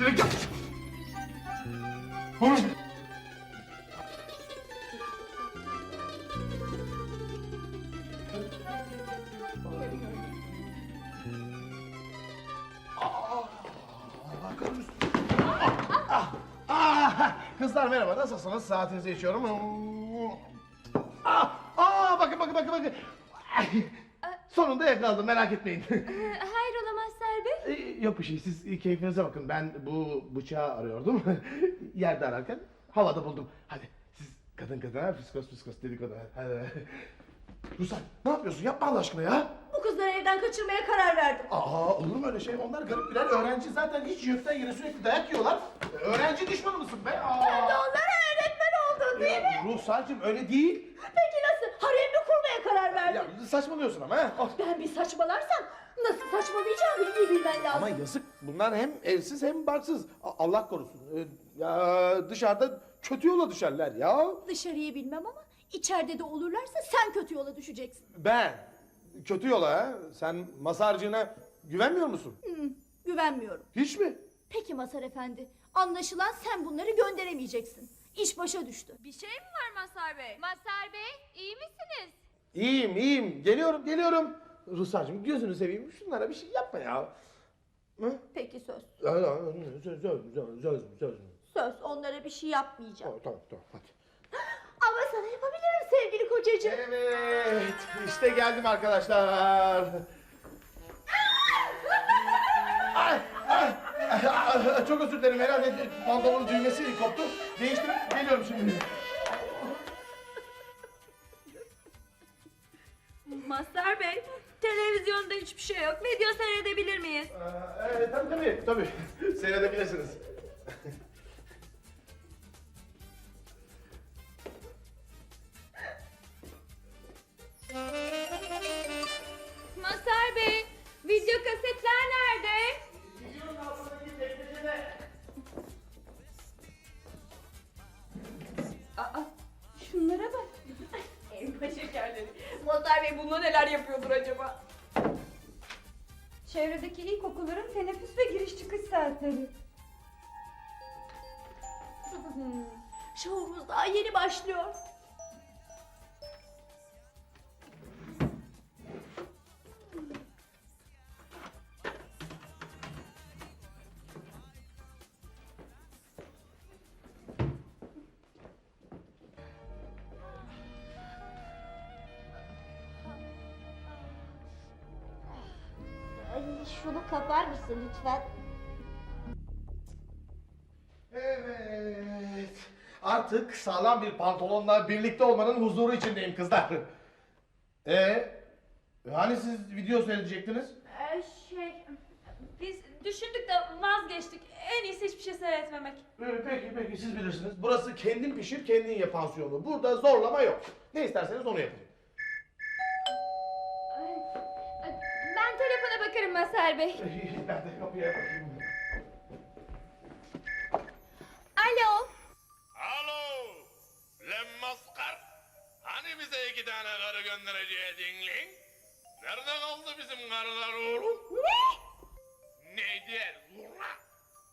Çilek yap. Konuş. Ah, ah, Kızlar merhaba nasılsınız? Saatinizi içiyorum. Ah, ah, bakın bakın bakın bakın. Ay, Sonunda yakaladım merak etmeyin. Hayrola Mazhar Bey? Ee, Yok bir şey siz keyfinize bakın. Ben bu bıçağı arıyordum. Yerde ararken havada buldum. Hadi siz kadın kadına fiskos fiskos dedikodu. Hadi. Ruslan ne yapıyorsun? Yapma Allah aşkına ya. Bu kızları evden kaçırmaya karar verdim. Aa olur mu öyle şey? Onlar garip birer öğrenci zaten hiç yurtta yere sürekli dayak yiyorlar. Öğrenci düşmanı mısın be? Aa. Ben de onlara öğretmen oldum değil mi? Ruhsarcığım öyle değil. Peki verdin? Ya saçmalıyorsun ama ha. Oh. Ben bir saçmalarsam nasıl saçmalayacağımı iyi bilmen lazım. Ama yazık. Bunlar hem evsiz hem barksız. A- Allah korusun. Ee, ya dışarıda kötü yola düşerler ya. Dışarıyı bilmem ama içeride de olurlarsa sen kötü yola düşeceksin. Ben kötü yola ha. Sen masarcığına güvenmiyor musun? Hı, güvenmiyorum. Hiç mi? Peki Mazhar Efendi. Anlaşılan sen bunları gönderemeyeceksin. İş başa düştü. Bir şey mi var Mazhar Bey? Mazhar Bey? İyiyim iyiyim. Geliyorum geliyorum. Ruslarcığım gözünü seveyim. Şunlara bir şey yapma ya. Hı? Peki söz. Söz söz söz söz söz. Söz onlara bir şey yapmayacağım. Tamam tamam tamam hadi. Ama sana yapabilirim sevgili kocacığım. Evet işte geldim arkadaşlar. Ay, ay, ay, Çok özür dilerim herhalde pantolonun düğmesi koptu. Değiştirip geliyorum şimdi. Miyiz? Aa, Evet tabii tabii tabii. Seyredebilirsiniz. Mazhar Bey video kasetler nerede? Aa, şunlara bak. Elma şekerleri. Mazhar Bey bununla neler yapıyordur acaba? Çevredeki ilkokulların teneffüs ve giriş çıkış saatleri. Şovumuz daha yeni başlıyor. Şunu kapar mısın lütfen? Evet. Artık sağlam bir pantolonla birlikte olmanın huzuru içindeyim kızlar. Ee, hani siz video seyredecektiniz? Ee, şey biz düşündük de vazgeçtik. En iyisi hiçbir şey seyretmemek. Ee, peki peki siz bilirsiniz. Burası kendin pişir kendin ye pansiyonu. Burada zorlama yok. Ne isterseniz onu yapın. Mazhar Bey. ben de kapıya bakayım. Alo. Alo, lan maskar. Hani bize iki tane karı göndereceydin lan? Nerede kaldı bizim karılar oğlum? Ne? Neydi? Zurna.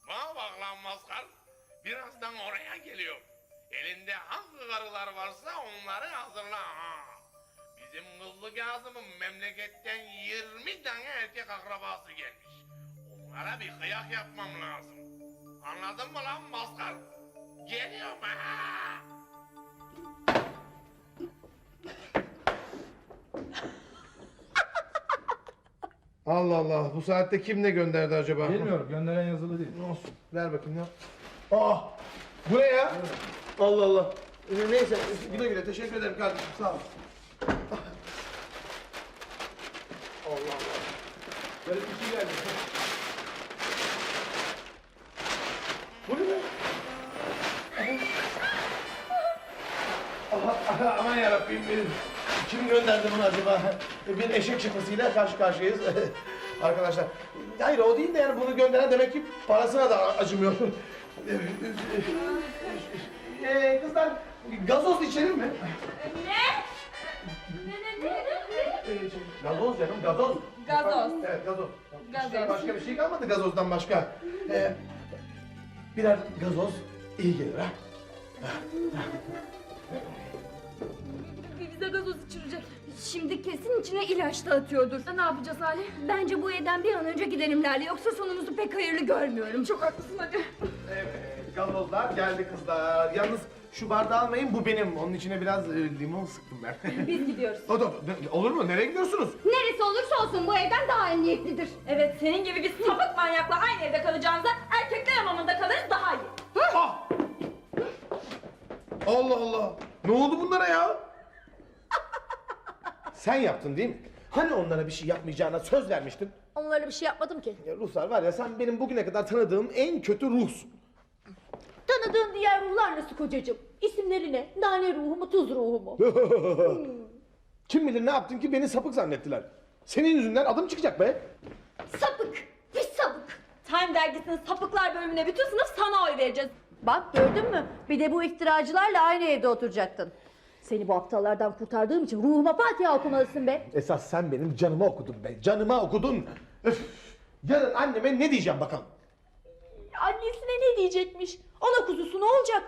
Bana bak lan maskar. Birazdan oraya geliyor. Elinde hangi karılar varsa onları hazırla ha. Bizim kızlı Kazım'ın memleketten 20 tane erkek akrabası gelmiş. Onlara bir kıyak yapmam lazım. Anladın mı lan maskar? Geliyorum ha. Allah Allah bu saatte kim ne gönderdi acaba? Bilmiyorum gönderen yazılı değil. Olsun ver bakayım ya. Aa bu ne ya? Allah Allah. Ee, neyse güle güle teşekkür ederim kardeşim sağ ol. Allah Allah. Böyle bir şey geldi. Bu ne be? Aha, aha, aman yarabbim. Kim gönderdi bunu acaba? Bir eşek şakasıyla karşı karşıyayız. Arkadaşlar. Hayır o değil de yani bunu gönderen demek ki parasına da acımıyor. Ee, kızlar gazoz içelim mi? Ne? Ne ne ne ne? Ee, şey, gazoz canım gazoz. Gazoz. Evet gazoz. Gazoz. Başka bir şey kalmadı gazozdan başka. Ee, birer gazoz iyi gelir ha. Bize gazoz içirecek. Şimdi kesin içine ilaç da atıyordur. Ne yapacağız Ali? Bence bu evden bir an önce gidelim Lale. Yoksa sonumuzu pek hayırlı görmüyorum. Çok haklısın hadi. Evet, gazozlar geldi kızlar. Yalnız şu bardağı almayın, bu benim. Onun içine biraz e, limon sıktım ben. Biz gidiyoruz. o da, olur mu? Nereye gidiyorsunuz? Neresi olursa olsun bu evden daha emniyetlidir. Evet senin gibi bir sapık manyakla aynı evde kalacağımıza erkekler hamamında kalırız daha iyi. Ah! Allah Allah! Ne oldu bunlara ya? Sen yaptın değil mi? Hani onlara bir şey yapmayacağına söz vermiştin? Onlara bir şey yapmadım ki. Ya Ruhsar var ya sen benim bugüne kadar tanıdığım en kötü ruhsun. Tanıdığın diğer ruhlar nasıl kocacığım? İsimleri ne? Nane ruhu mu, tuz ruhu mu? Kim bilir ne yaptın ki beni sapık zannettiler. Senin yüzünden adım çıkacak be. sapık, pis sapık. Time dergisinin sapıklar bölümüne bütün sınıf sana oy vereceğiz. Bak gördün mü? Bir de bu iftiracılarla aynı evde oturacaktın. Seni bu aptallardan kurtardığım için ruhuma Fatiha okumalısın be. Esas sen benim canıma okudun be. Canıma okudun. Öf. Yarın anneme ne diyeceğim bakalım. Annesine ne diyecekmiş? Ana kuzusu ne olacak?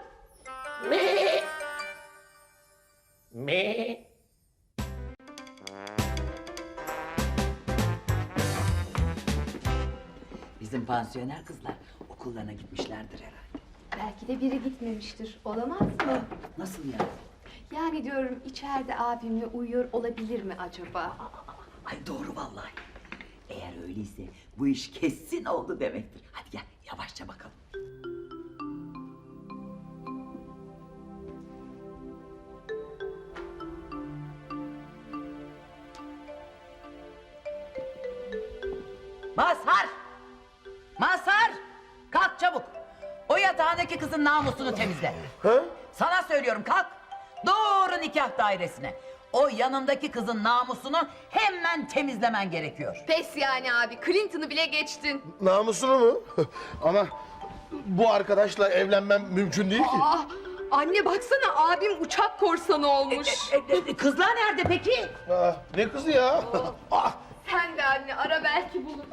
Bizim pansiyoner kızlar okullarına gitmişlerdir herhalde. Belki de biri gitmemiştir. Olamaz mı? Nasıl yani? Yani diyorum içeride abimle uyuyor olabilir mi acaba? Ay doğru vallahi. Eğer öyleyse bu iş kesin oldu demektir. Hadi gel yavaşça bakalım. Mazhar! Mazhar! Kalk çabuk. O yatağındaki kızın namusunu temizle. Ha? Sana söylüyorum kalk. Doğru nikah dairesine. O yanındaki kızın namusunu hemen temizlemen gerekiyor. Pes yani abi. Clinton'ı bile geçtin. Namusunu mu? Ama bu arkadaşla evlenmem mümkün değil ki. Ah, anne baksana abim uçak korsanı olmuş. E, e, kızlar nerede peki? Ah, ne kızı ya? ah, anne ara belki bulur.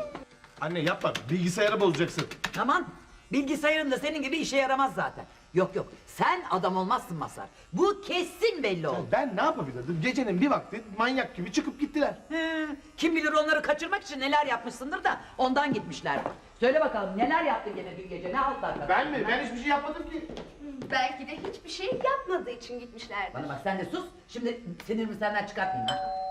anne yapma bilgisayarı bozacaksın. Aman bilgisayarın da senin gibi işe yaramaz zaten. Yok yok sen adam olmazsın Masar. Bu kesin belli oldu. Ben ne yapabilirdim? Gecenin bir vakti manyak gibi çıkıp gittiler. He, kim bilir onları kaçırmak için neler yapmışsındır da ondan gitmişler. Söyle bakalım neler yaptın gene dün gece ne altlar Ben mi? Ben hiçbir şey yapmadım ki. Belki de hiçbir şey yapmadığı için gitmişlerdir. Bana bak sen de sus. Şimdi sinirimi senden çıkartmayayım ha.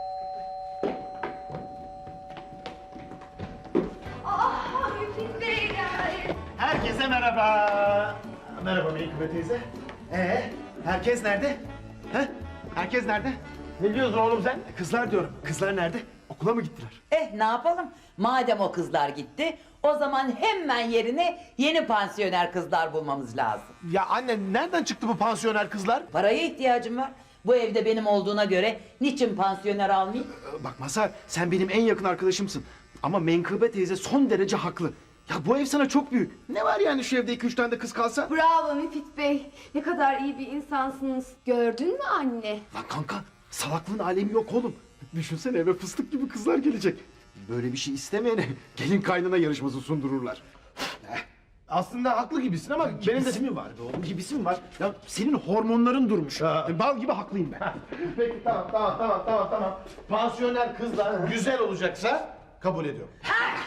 Herkese merhaba. Merhaba Meykıbe teyze. Ee, herkes nerede? He? Herkes nerede? Ne diyorsun oğlum sen? Kızlar diyorum. Kızlar nerede? Okula mı gittiler? Eh ne yapalım? Madem o kızlar gitti, o zaman hemen yerine yeni pansiyoner kızlar bulmamız lazım. Ya anne nereden çıktı bu pansiyoner kızlar? Paraya ihtiyacım var. Bu evde benim olduğuna göre niçin pansiyoner almayayım? Bak Mazhar, sen benim en yakın arkadaşımsın. Ama Menkıbe teyze son derece haklı. Ya bu ev sana çok büyük. Ne var yani şu evde iki üç tane de kız kalsa? Bravo Müfit Bey. Ne kadar iyi bir insansınız. Gördün mü anne? Lan kanka, salaklığın alemi yok oğlum. Düşünsene eve fıstık gibi kızlar gelecek. Böyle bir şey istemeyene gelin kaynana yarışması sundururlar. Aslında haklı gibisin ama benim de... Gibisi mi var be oğlum? Gibisi mi var? Ya senin hormonların durmuş. Ha. E, Bal gibi haklıyım ben. Peki tamam tamam tamam tamam tamam. Pansiyoner kızlar güzel olacaksa kabul ediyorum.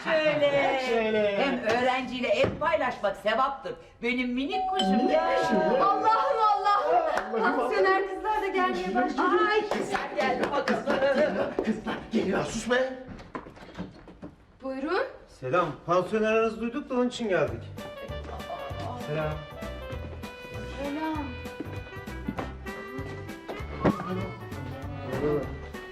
Şöyle. Şöyle. Hem öğrenciyle ev paylaşmak sevaptır. Benim minik kuşum ya. Allah'ım Allah'ım. Pansiyoner kızlar da gelmeye başladı. Ay sen gel bakalım. Kızlar geliyor. Sus be. Buyurun. Selam. Pansiyoner aranızı duyduk da onun için geldik. Selam. Selam.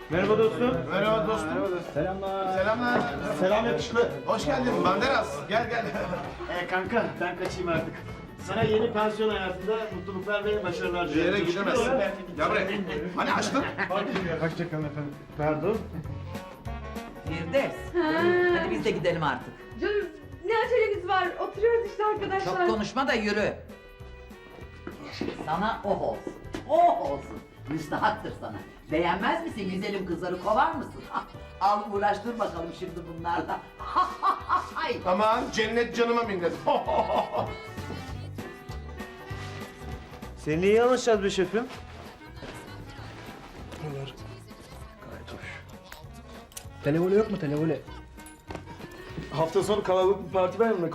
Merhaba dostum. Merhaba dostum. Selamlar. Selamlar. Selam yakışıklı. Hoş geldin Banderas. Gel gel. Ee, kanka ben kaçayım artık. Sana yeni pansiyon hayatında mutluluklar ve başarılar Bir diliyorum. yere gidemezsin. Gel buraya. Hani açtın? Hoşçakalın efendim. Pardon. Firdevs. Hadi biz de gidelim artık. Canım ne acelemiz var? Oturuyoruz işte arkadaşlar. Çok konuşma da yürü. Sana oh olsun. Oh olsun. Müstahaktır sana. Beğenmez misin güzelim kızları kovar mısın? Al uğraştır bakalım şimdi bunlarla. Ay. Aman cennet canıma minnet. Seni iyi anlaşacağız be şefim. Bunlar gayet hoş. Televole yok mu televole? Hafta sonu kalabalık bir parti var mı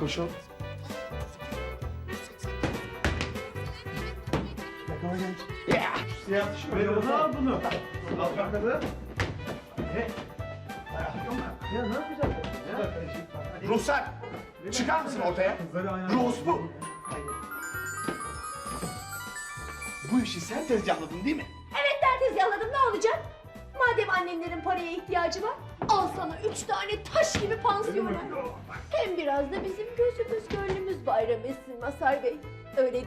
Siyah tişört. Ne al bunu? Al bakalım. Ya ne yapacağız? Ruhsar! Çıkar mısın ortaya? Ruhs bu. Bu işi sen tezgahladın değil mi? Evet ben tezgahladım ne olacak? Madem annenlerin paraya ihtiyacı var, al sana üç tane taş gibi pansiyonu. Hem biraz da bizim gözümüz gönlümüz bayram etsin Masar Bey. Öyle değil